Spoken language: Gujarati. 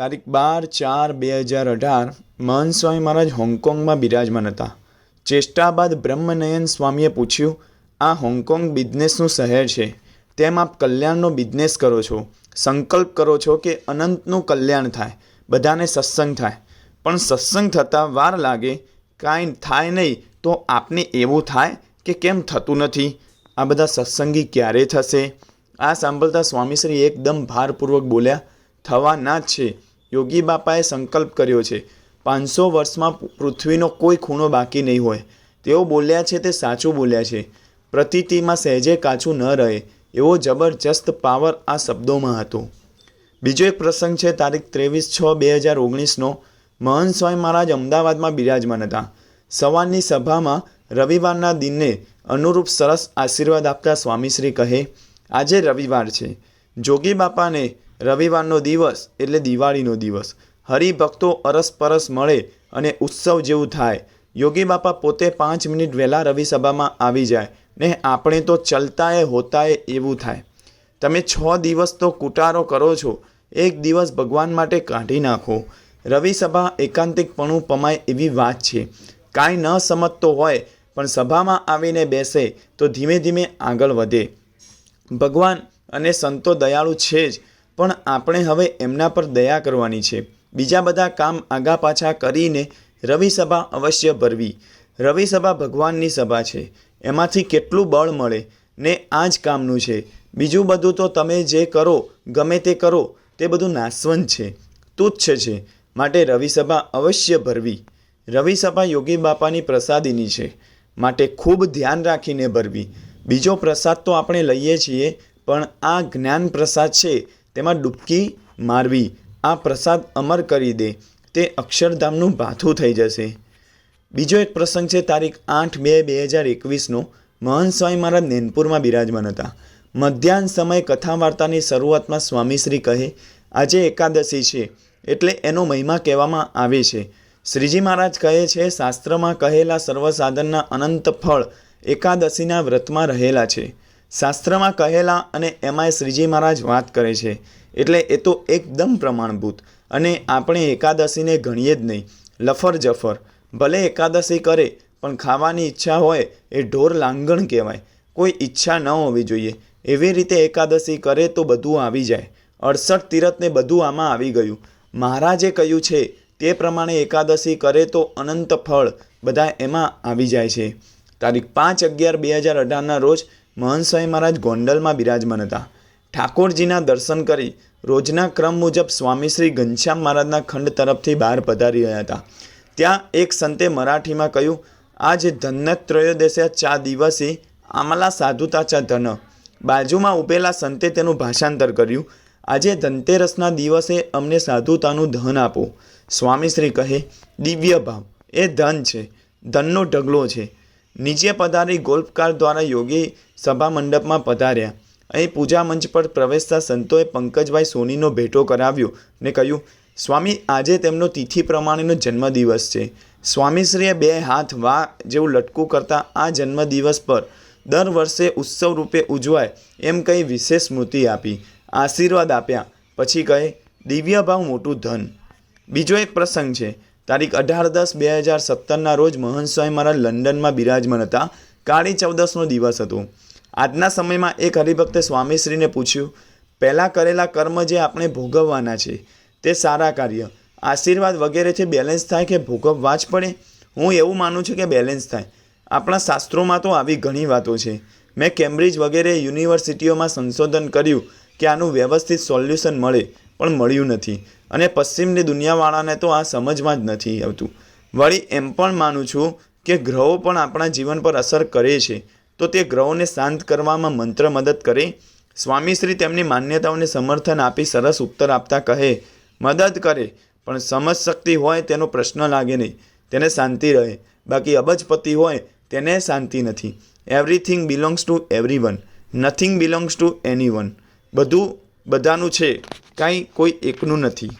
તારીખ બાર ચાર બે હજાર અઢાર મહંત સ્વામી મહારાજ હોંગકોંગમાં બિરાજમાન હતા. ચેષ્ટા બાદ બ્રહ્મનયન સ્વામીએ પૂછ્યું, આ હોંગકોંગ બિઝનેસનું શહેર છે. તેમ આપ કલ્યાણનો બિઝનેસ કરો છો. સંકલ્પ કરો છો કે અનંતનું કલ્યાણ થાય. બધાને સત્સંગ થાય. પણ સત્સંગ થતાં વાર લાગે. કાંઈ થાય નહીં, તો આપને એવું થાય કે કેમ થતું નથી? આ બધા સત્સંગી ક્યારે થશે? આ સાંભળતા સ્વામીશ્રી એકદમ ભારપૂર્વક બોલ્યા, થવાના જ છે. યોગી બાપાએ સંકલ્પ કર્યો છે, પાંચસો વર્ષમાં પૃથ્વીનો કોઈ ખૂણો બાકી નહીં હોય. તેઓ બોલ્યા છે તે સાચું બોલ્યા છે. પ્રતીતિમાં સહેજે કાચું ન રહે, એવો જબરજસ્ત પાવર આ શબ્દોમાં હતો. બીજો એક પ્રસંગ છે તારીખ ત્રેવીસ છ બે હજાર ઓગણીસનો. મહંત સ્વામી મહારાજ અમદાવાદમાં બિરાજમાન હતા. સવારની સભામાં રવિવારના દિને અનુરૂપ સરસ આશીર્વાદ આપતા સ્વામીશ્રી કહે, આજે રવિવાર છે. જોગી બાપાને રવિવારનો દિવસ એટલે દિવાળીનો દિવસ. હરિભક્તો અરસપરસ મળે અને ઉત્સવ જેવું થાય. યોગી બાપા પોતે પાંચ મિનિટ વહેલા રવિસભામાં આવી જાય. ને આપણે તો ચલતાએ હોતાએ એવું થાય. તમે છ દિવસ તો કુટારો કરો છો. એક દિવસ ભગવાન માટે કાઢી નાખો. રવિસભા એકાંતિકપણું પમાય એવી વાત છે. કાંઈ ન સમજતો હોય, પણ સભામાં આવીને બેસે તો ધીમે ધીમે આગળ વધે. ભગવાન અને સંતો દયાળુ છે જ. પણ આપણે હવે એમના પર દયા કરવાની છે. બીજા બધા કામ આગા પાછા કરીને રવિસભા અવશ્ય ભરવી. રવિસભા ભગવાનની સભા છે. એમાંથી કેટલું બળ મળે ને આ જ કામનું છે. બીજું બધું તો તમે જે કરો, ગમે તે કરો, તે બધું નાશવંત છે. તુચ્છ છે. માટે રવિસભા અવશ્ય ભરવી. રવિસભા યોગી બાપાની પ્રસાદીની છે. માટે ખૂબ ધ્યાન રાખીને ભરવી. બીજો પ્રસાદ તો આપણે લઈએ છીએ, પણ આ જ્ઞાન પ્રસાદ છે. તેમાં ડૂબકી મારવી, આ પ્રસાદ અમર કરી દે, તે અક્ષરધામનું ભાથું થઈ જશે. બીજો એક પ્રસંગ છે તારીખ આઠ બે બે હજાર એકવીસનો. મહંત સ્વામી મહારાજ નેનપુરમાં બિરાજમાન હતા. મધ્યાહન સમય કથા વાર્તાની શરૂઆતમાં સ્વામીશ્રી કહે, આજે એકાદશી છે, એટલે એનો મહિમા કહેવામાં આવે છે. શ્રીજી મહારાજ કહે છે, શાસ્ત્રમાં કહેલા સર્વસાધનના અનંત ફળ એકાદશીના વ્રતમાં રહેલા છે. શાસ્ત્રમાં કહેલા અને એમાંય શ્રીજી મહારાજ વાત કરે છે. એટલે એ તો એકદમ પ્રમાણભૂત. અને આપણે એકાદશીને ગણીએ જ નહીં. લફર જફર. ભલે એકાદશી કરે, પણ ખાવાની ઈચ્છા હોય એ ઢોર લાંગણ કહેવાય. કોઈ ઈચ્છા ન હોવી જોઈએ. એવી રીતે એકાદશી કરે તો બધું આવી જાય. અડસઠ તીરથને બધું આમાં આવી ગયું. મહારાજે કહ્યું છે, તે પ્રમાણે એકાદશી કરે તો અનંત ફળ બધા એમાં આવી જાય છે. તારીખ પાંચ અગિયાર બે હજાર અઢારના રોજ મહંત મહારાજ ગોંડલમાં બિરાજમાન હતા. ઠાકોરજીના દર્શન કરી રોજના ક્રમ મુજબ સ્વામીશ્રી ઘનશ્યામ મહારાજના ખંડ તરફથી બહાર પધારી રહ્યા હતા. ત્યાં એક સંતે મરાઠીમાં કહ્યું, આજ ધન્યત્રયોદશ્યા ચા દિવસે આમલા સાધુતા ચા ધન. બાજુમાં ઊભેલા સંતે તેનું ભાષાંતર કર્યું, આજે ધનતેરસના દિવસે અમને સાધુતાનું ધન આપો. સ્વામીશ્રી કહે, દિવ્ય ભાવ, એ ધન છે, ધનનો ઢગલો છે નીચે પધારી ગોલ્ફકાર દ્વારા યોગી સભા મંડપમાં પધાર્યા. અહીં પૂજા મંચ પર પ્રવેશતા સંતોએ પંકજભાઈ સોનીનો ભેટો કરાવ્યો ને કહ્યું, સ્વામી, આજે તેમનો તિથિ પ્રમાણેનો જન્મદિવસ છે. સ્વામીશ્રીએ બે હાથ વા જેવું લટકું કરતા આ જન્મદિવસ પર દર વર્ષે ઉત્સવ રૂપે ઉજવાય એમ કંઈ વિશેષ સ્મૃતિ આપી. આશીર્વાદ આપ્યા. પછી કહે દિવ્ય ભાવ મોટું ધન. બીજો એક પ્રસંગ છે. તારીખ અઢાર દસ બે હજાર સત્તરના રોજ મહંત સ્વામી મહારાજ લંડનમાં બિરાજમાન હતા. કાળી ચૌદસનો દિવસ હતો. આજના સમયમાં એક હરિભક્તે સ્વામીશ્રીને પૂછ્યું, પહેલાં કરેલા કર્મ જે આપણે ભોગવવાના છે, તે સારા કાર્ય. આશીર્વાદ વગેરેથી બેલેન્સ થાય કે ભોગવવા જ પડે? હું એવું માનું છું કે બેલેન્સ થાય. આપણા શાસ્ત્રોમાં તો આવી ઘણી વાતો છે. મેં કેમ્બ્રિજ વગેરે યુનિવર્સિટીઓમાં સંશોધન કર્યું કે આનું વ્યવસ્થિત સોલ્યુશન મળે. પણ મળ્યું નથી. અને પશ્ચિમની દુનિયાવાળાને તો આ સમજમાં જ નથી આવતું. વળી એમ પણ માનું છું કે ગ્રહો પણ આપણા જીવન પર અસર કરે છે. તો તે ગ્રહોને શાંત કરવામાં મંત્ર મદદ કરે. સ્વામીશ્રી તેમની માન્યતાઓને સમર્થન આપી સરસ ઉત્તર આપતા કહે, મદદ કરે, પણ સમજ શક્તિ હોય તેનો પ્રશ્ન લાગે નહીં. તેને શાંતિ રહે. બાકી અબજપતિ હોય તેને શાંતિ નથી. Everything belongs to everyone nothing belongs to anyone બધું બધાનું છે. કાંઈ કોઈ એકનું નથી.